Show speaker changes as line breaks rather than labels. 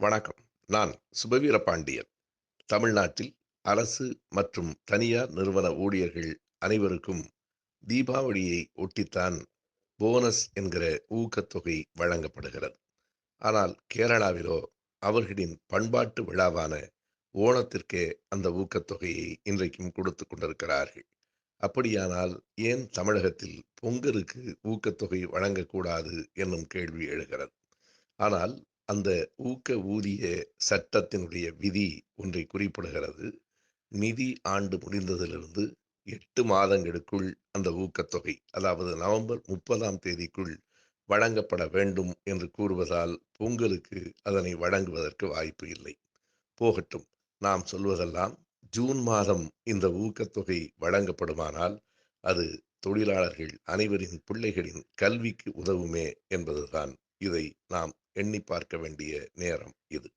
வணக்கம். நான் சுபவீர பாண்டியன். தமிழ்நாட்டில் அரசு மற்றும் தனியார் நிறுவன ஊழியர்கள் அனைவருக்கும் தீபாவளியை ஒட்டித்தான் போனஸ் என்கிற ஊக்கத்தொகை வழங்கப்படுகிறது. ஆனால் கேரளாவிலோ அவர்களின் பண்பாட்டு விழாவான ஓணத்திற்கே அந்த ஊக்கத்தொகையை இன்றைக்கும் கொடுத்து கொண்டிருக்கிறார்கள். அப்படியானால் ஏன் தமிழகத்தில் பொங்கலுக்கு ஊக்கத்தொகை வழங்கக்கூடாது என்னும் கேள்வி எழுகிறது. ஆனால் அந்த ஊக்க ஊதிய சட்டத்தினுடைய விதி ஒன்றை குறிப்பிடுகிறது. நிதி ஆண்டு முடிந்ததிலிருந்து எட்டு மாதங்களுக்குள் அந்த ஊக்கத்தொகை அதாவது நவம்பர் முப்பதாம் தேதிக்குள் வழங்கப்பட வேண்டும் என்று கூறுவதால் பொங்கலுக்கு அதனை வழங்குவதற்கு வாய்ப்பு இல்லை. போகட்டும் நாம் சொல்வதெல்லாம் ஜூன் மாதம் இந்த ஊக்கத்தொகை வழங்கப்படுமானால் அது தொழிலாளர்கள் அனைவரின் பிள்ளைகளின் கல்விக்கு உதவுமே என்பதுதான் இதை நாம் எண்ணி பார்க்க வேண்டிய நேரம் இது.